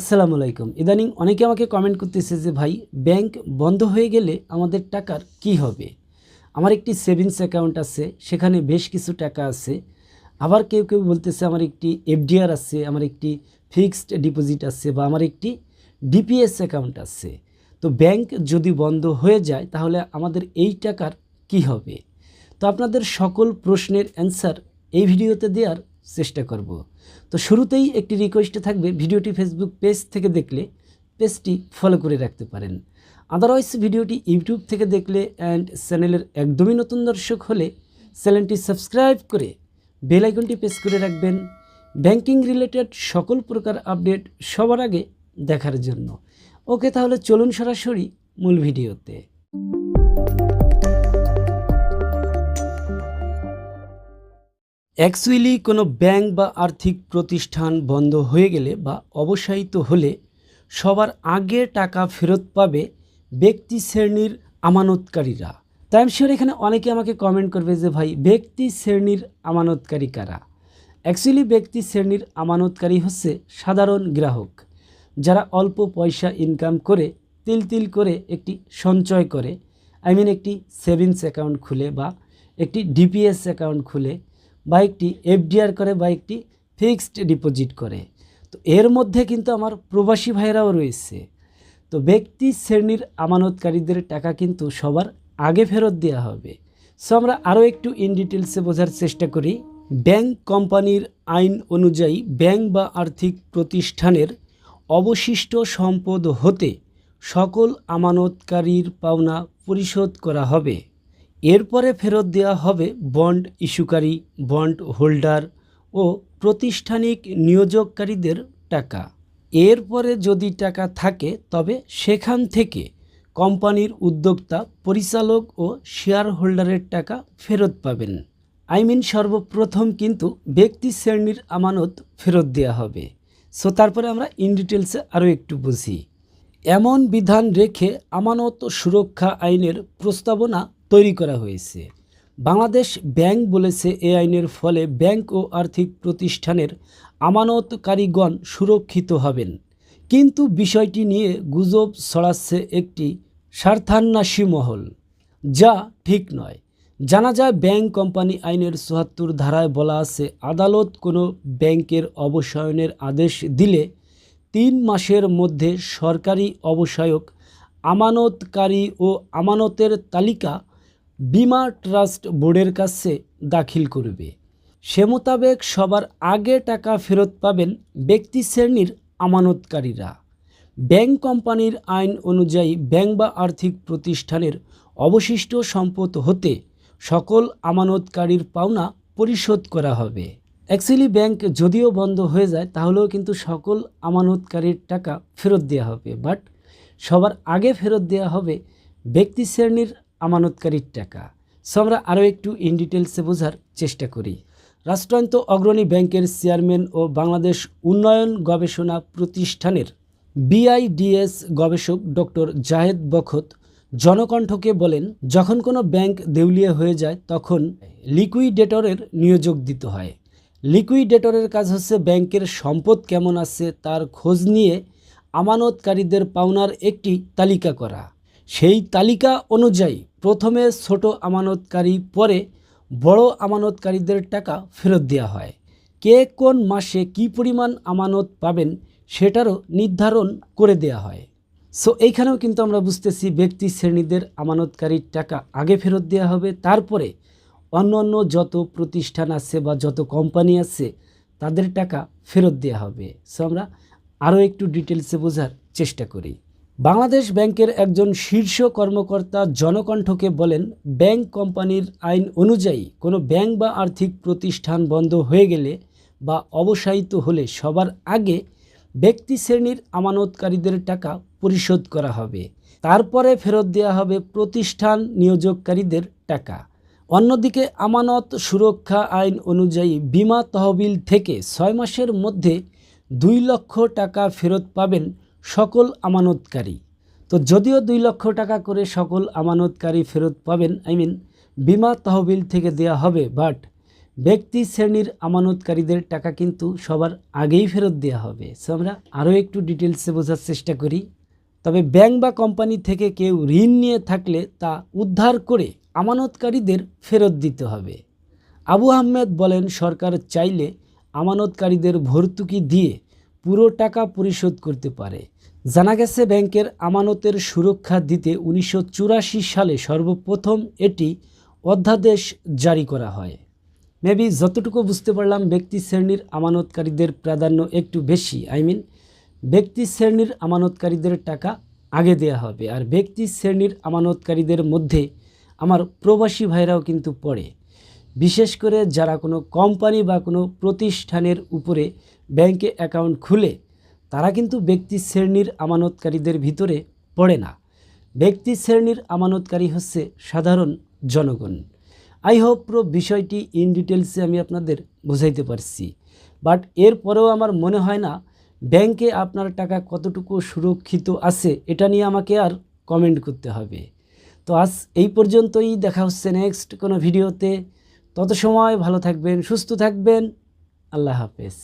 আসসালামু আলাইকুম। ইদানিং অনেকে আমাকে কমেন্ট করতেছে যে, ভাই ব্যাংক বন্ধ হয়ে গেলে আমাদের টাকার কি হবে? আমার একটি সেভিংস অ্যাকাউন্ট আছে, সেখানে বেশ কিছু টাকা আছে। আবার কেউ কেউ বলতেছে, আমার একটি এফডিআর আছে, আমার একটি ফিক্সড ডিপোজিট আছে বা আমার একটি ডিপিএস অ্যাকাউন্ট আছে। তো ব্যাংক যদি বন্ধ হয়ে যায়, তাহলে আমাদের এই টাকার কি হবে? তো আপনাদের সকল প্রশ্নের অ্যান্সার এই ভিডিওতে দেওয়ার চেষ্টা করব। তো শুরুতেই একটি রিকোয়েস্ট থাকবে, ভিডিওটি ফেসবুক পেজ থেকে দেখলে পেজটি ফলো করে রাখতে পারেন। আদারওয়াইজ ভিডিওটি ইউটিউব থেকে দেখলে অ্যান্ড চ্যানেলের একদমই নতুন দর্শক হলে চ্যানেলটি সাবস্ক্রাইব করে বেল আইকনটি প্রেস করে রাখবেন। ব্যাংকিং রিলেটেড সকল প্রকার আপডেট সবার আগে দেখার জন্য। ওকে তাহলে চলুন সরাসরি মূল ভিডিওতে। অ্যাকচুয়ালি কোনো ব্যাংক বা আর্থিক প্রতিষ্ঠান বন্ধ হয়ে গেলে বা অবসায়িত হলে সবার আগে টাকা ফেরত পাবে ব্যক্তি শ্রেণির আমানতকারীরা। তাই আমি শিওর এখানে অনেকে আমাকে কমেন্ট করবে যে, ভাই, ব্যক্তি শ্রেণির আমানতকারী কারা? অ্যাকচুয়ালি ব্যক্তি শ্রেণির আমানতকারী হচ্ছে সাধারণ গ্রাহক। যারা অল্প পয়সা ইনকাম করে তিল তিল করে একটি সঞ্চয় করে। আই মিন একটি সেভিংস অ্যাকাউন্ট খুলে বা একটি ডিপিএস অ্যাকাউন্ট খুলে। বা একটি এফডিআর করে বা একটি ফিক্সড ডিপোজিট করে। তো এর মধ্যে কিন্তু আমার প্রবাসী ভাইরাও রয়েছে। তো ব্যক্তি শ্রেণির আমানতকারীদের টাকা কিন্তু সবার আগে ফেরত দেওয়া হবে। সো আমরা আরও একটু ইন ডিটেলসে বোঝার চেষ্টা করি। ব্যাংক কোম্পানির আইন অনুযায়ী ব্যাংক বা আর্থিক প্রতিষ্ঠানের অবশিষ্ট সম্পদ হতে সকল আমানতকারীর পাওনা পরিশোধ করা হবে। এরপরে ফেরত দেওয়া হবে বন্ড ইস্যুকারী, বন্ড হোল্ডার ও প্রতিষ্ঠানিক নিয়োজককারীদের টাকা। এরপরে যদি টাকা থাকে, তবে সেখান থেকে কোম্পানির উদ্যোক্তা, পরিচালক ও শেয়ার হোল্ডারের টাকা ফেরত পাবেন। আই মিন সর্বপ্রথম কিন্তু ব্যক্তি শ্রেণির আমানত ফেরত দেওয়া হবে। সো, তারপরে আমরা ইন ডিটেলসে আরও একটু বুঝি। এমন বিধান রেখে আমানত সুরক্ষা আইনের প্রস্তাবনা তৈরি করা হয়েছে। বাংলাদেশ ব্যাংক বলেছে এ আইনের ফলে ব্যাংক ও আর্থিক প্রতিষ্ঠানের আমানতকারীগণ সুরক্ষিত হবেন। কিন্তু বিষয়টি নিয়ে গুজব ছড়াচ্ছে একটি স্বার্থান্বেষী মহল, যা ঠিক নয়। জানা যায়, ব্যাংক কোম্পানি আইনের চুয়াত্তর ধারায় বলা আছে, আদালত কোনো ব্যাংকের অবসায়নের আদেশ দিলে তিন মাসের মধ্যে সরকারি অবসায়ক, আমানতকারী ও আমানতের তালিকা বিমা ট্রাস্ট বোর্ডের কাছে দাখিল করবে। সে মোতাবেক সবার আগে টাকা ফেরত পাবেন ব্যক্তি শ্রেণির আমানতকারীরা। ব্যাংক কোম্পানির আইন অনুযায়ী ব্যাংক বা আর্থিক প্রতিষ্ঠানের অবশিষ্ট সম্পদ হতে সকল আমানতকারীর পাওনা পরিশোধ করা হবে। অ্যাকচুয়ালি ব্যাংক যদিও বন্ধ হয়ে যায়, তাহলেও কিন্তু সকল আমানতকারীর টাকা ফেরত দেওয়া হবে। বাট সবার আগে ফেরত দেওয়া হবে ব্যক্তি শ্রেণির আমানতকারীর টাকা। সো আমরা আরও একটু ইন ডিটেলসে বোঝার চেষ্টা করি। রাষ্ট্রায়ত্ত অগ্রণী ব্যাংকের চেয়ারম্যান ও বাংলাদেশ উন্নয়ন গবেষণা প্রতিষ্ঠানের বিআইডিএস গবেষক ডক্টর জাহেদ বখত জনকণ্ঠকে বলেন, যখন কোনো ব্যাংক দেউলিয়া হয়ে যায়, তখন লিকুইডেটরের নিয়োগ দিতে হয়। লিকুইডেটরের কাজ হচ্ছে ব্যাংকের সম্পদ কেমন আছে তার খোঁজ নিয়ে আমানতকারীদের পাওনার একটি তালিকা করা। সেই তালিকা অনুযায়ী প্রথমে ছোট আমানতকারী, পরে বড় আমানতকারীদের টাকা ফেরত দেওয়া হয়। কে কোন মাসে কি পরিমাণ আমানত পাবেন সেটারও নির্ধারণ করে দেওয়া হয়। সো, এইখানেও কিন্তু আমরা বুঝতেছি ব্যক্তি শ্রেণীদের আমানতকারীর টাকা আগে ফেরত দেওয়া হবে, তারপরে অন্য অন্য যত প্রতিষ্ঠান আছে বা যত কোম্পানি আছে, তাদের টাকা ফেরত দেওয়া হবে। সো আমরা আরও একটু ডিটেলসে বোঝার চেষ্টা করি। বাংলাদেশ ব্যাংকের একজন শীর্ষ কর্মকর্তা জনকণ্ঠকে বলেন, ব্যাংক কোম্পানির আইন অনুযায়ী কোনো ব্যাংক বা আর্থিক প্রতিষ্ঠান বন্ধ হয়ে গেলে বা অবসায়িত হলে সবার আগে ব্যক্তি শ্রেণির আমানতকারীদের টাকা পরিশোধ করা হবে। তারপরে ফেরত দেওয়া হবে প্রতিষ্ঠান নিয়োজককারীদের টাকা। অন্যদিকে আমানত সুরক্ষা আইন অনুযায়ী বিমা তহবিল থেকে ছয় মাসের মধ্যে দুই লক্ষ টাকা ফেরত পাবেন সকল আমানতকারী। তো যদিও দুই লক্ষ টাকা করে সকল আমানতকারী ফেরত পাবেন, আই মিন বিমা তহবিল থেকে দেয়া হবে, বাট ব্যক্তি শ্রেণির আমানতকারীদের টাকা কিন্তু সবার আগেই ফেরত দেওয়া হবে। সো আমরা আরও একটু ডিটেলসে বোঝার চেষ্টা করি। তবে ব্যাংক বা কোম্পানি থেকে কেউ ঋণ নিয়ে থাকলে তা উদ্ধার করে আমানতকারীদের ফেরত দিতে হবে। আবু আহমেদ বলেন, সরকার চাইলে আমানতকারীদের ভর্তুকি দিয়ে পুরো টাকা পরিশোধ করতে পারে। জানা গেছে, ব্যাংকের আমানতের সুরক্ষা দিতে উনিশশো চুরাশি সালে সর্বপ্রথম এটি অধ্যাদেশ জারি করা হয়। মেবি যতটুকু বুঝতে পারলাম, ব্যক্তি শ্রেণির আমানতকারীদের প্রাধান্য একটু বেশি। আই মিন, ব্যক্তি শ্রেণির আমানতকারীদের টাকা আগে দেয়া হবে। আর ব্যক্তি শ্রেণির আমানতকারীদের মধ্যে আমার প্রবাসী ভাইরাও কিন্তু পড়ে। বিশেষ করে যারা কোনো কোম্পানি বা কোনো প্রতিষ্ঠানের উপরে ব্যাংকে অ্যাকাউন্ট খুলে, তারা কিন্তু ব্যক্তি শ্রেণির আমানতকারীদের ভিতরে পড়ে না। ব্যক্তি শ্রেণির আমানতকারী হচ্ছে সাধারণ জনগণ। আই হোপ পুরো বিষয়টি ইন ডিটেলসে আমি আপনাদের বোঝাইতে পারছি। বাট এরপরেও আমার মনে হয় না ব্যাংকে আপনার টাকা কতটুকু সুরক্ষিত আছে, এটা নিয়ে আমাকে আর কমেন্ট করতে হবে। তো আজ এই পর্যন্তই, দেখা হচ্ছে নেক্সট কোনো ভিডিওতে। তত সময় ভালো থাকবেন, সুস্থ থাকবেন। আল্লাহ হাফেজ।